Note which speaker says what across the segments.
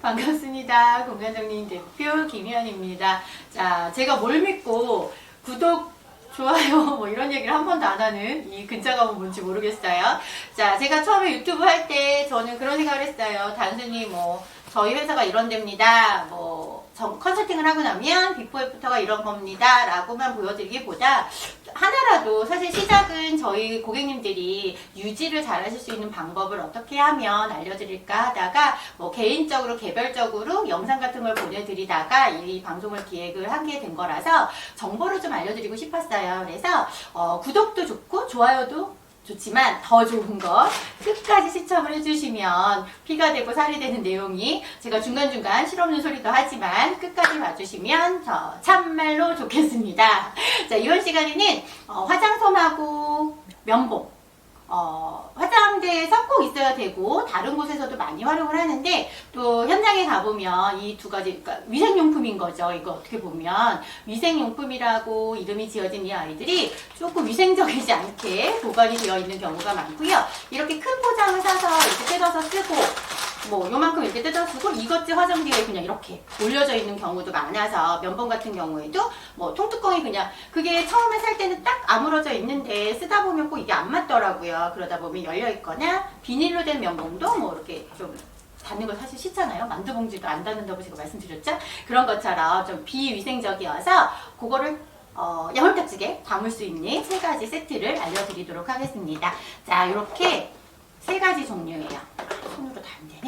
Speaker 1: 반갑습니다. 공간정리인 대표 김희연입니다. 자, 제가 뭘 믿고 구독, 좋아요, 뭐 이런 얘기를 한 번도 안 하는 이 근자감은 뭔지 모르겠어요. 자, 제가 처음에 유튜브 할 때 저는 그런 생각을 했어요. 단순히 뭐, 저희 회사가 이런 데입니다. 뭐, 정- 컨설팅을 하고 나면 비포 애프터가 이런 겁니다. 라고만 보여드리기보다 하나라도 사실 시작은 저희 고객님들이 유지를 잘 하실 수 있는 방법을 어떻게 하면 알려드릴까 하다가 뭐 개인적으로 개별적으로 영상 같은 걸 보내드리다가 이 방송을 기획을 하게 된 거라서 정보를 좀 알려드리고 싶었어요. 그래서 어, 구독도 좋고 좋아요도 좋지만 더 좋은 거 끝까지 시청을 해주시면 피가 되고 살이 되는 내용이 제가 중간중간 실없는 소리도 하지만 끝까지 봐주시면 저 참말로 좋겠습니다. 자 이번 시간에는 어, 화장솜하고 면봉 어, 화장대에서 꼭 있어야 되고 다른 곳에서도 많이 활용을 하는데 또 현장에 가보면 이 두 가지 그러니까 위생용품인 거죠. 이거 어떻게 보면 위생용품이라고 이름이 지어진 이 아이들이 조금 위생적이지 않게 보관이 되어 있는 경우가 많고요. 이렇게 큰 포장을 사서 이렇게 뜯어서 쓰고 뭐 요만큼 이렇게 뜯어서 쓰고 이것지 화장기에 그냥 이렇게 올려져 있는 경우도 많아서 면봉 같은 경우에도 뭐 통뚜껑이 그냥 그게 처음에 살 때는 딱 아물어져 있는데 쓰다 보면 꼭 이게 안 맞더라고요. 그러다 보면 열려 있거나 비닐로 된 면봉도 뭐 이렇게 좀 닫는 걸 사실 싫잖아요. 만두 봉지도 안 닫는다고 제가 말씀드렸죠. 그런 것처럼 좀 비위생적이어서 그거를 어, 야물딱지게 담을 수 있는 세 가지 세트를 알려드리도록 하겠습니다. 자, 이렇게 세 가지 종류예요. 손으로 다 안 되네.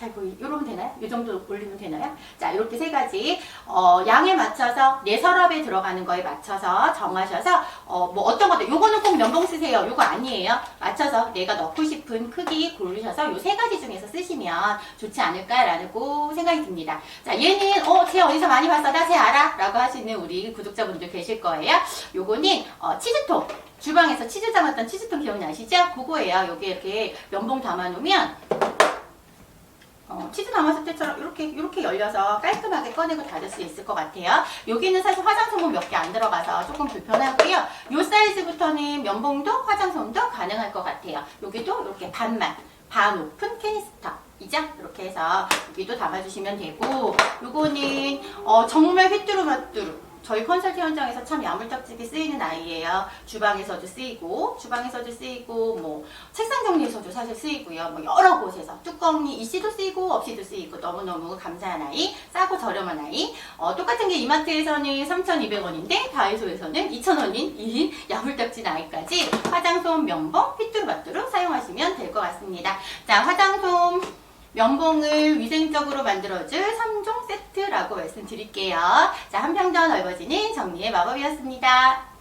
Speaker 1: 잘 보이, 이러면 되나요? 이 정도 올리면 되나요? 자, 이렇게 세 가지, 어, 양에 맞춰서, 내 서랍에 들어가는 거에 맞춰서 정하셔서, 어, 뭐 어떤 것들, 요거는 꼭 면봉 쓰세요. 요거 아니에요. 맞춰서 내가 넣고 싶은 크기 고르셔서 요 세 가지 중에서 쓰시면 좋지 않을까라고 생각이 듭니다. 자, 얘는, 어, 쟤 어디서 많이 봤어? 나 쟤 알아? 라고 하시는 우리 구독자분들 계실 거예요. 요거는, 어, 치즈통. 주방에서 치즈 담았던 치즈통 기억나시죠? 그거예요. 여기 이렇게 면봉 담아놓으면, 어, 치즈 담았을 때처럼 이렇게 이렇게 열려서 깔끔하게 꺼내고 닫을 수 있을 것 같아요. 여기는 사실 화장솜은 몇 개 안 들어가서 조금 불편하고요. 이 사이즈부터는 면봉도 화장솜도 가능할 것 같아요. 여기도 이렇게 반만 반 오픈 캐니스터. 이죠? 이렇게 해서 여기도 담아주시면 되고 요거는 어, 정말 휘뚜루마뚜루 저희 컨설팅 현장에서 참 야물딱지게 쓰이는 아이예요. 주방에서도 쓰이고, 주방에서도 쓰이고, 뭐, 책상 정리에서도 사실 쓰이고요. 뭐, 여러 곳에서. 뚜껑이 이씨도 쓰이고, 없이도 쓰이고, 너무너무 감사한 아이, 싸고 저렴한 아이. 어, 똑같은 게 이마트에서는 3,200원인데, 다이소에서는 2,000원인 이 야물딱지 아이까지 화장솜, 면봉, 휘뚜루마뚜루 사용하시면 될 것 같습니다. 자, 화장솜, 면봉을 위생적으로 만들어줄 3종 세트 라고 말씀드릴게요. 자, 한평더 넓어지는 정리의 마법이었습니다.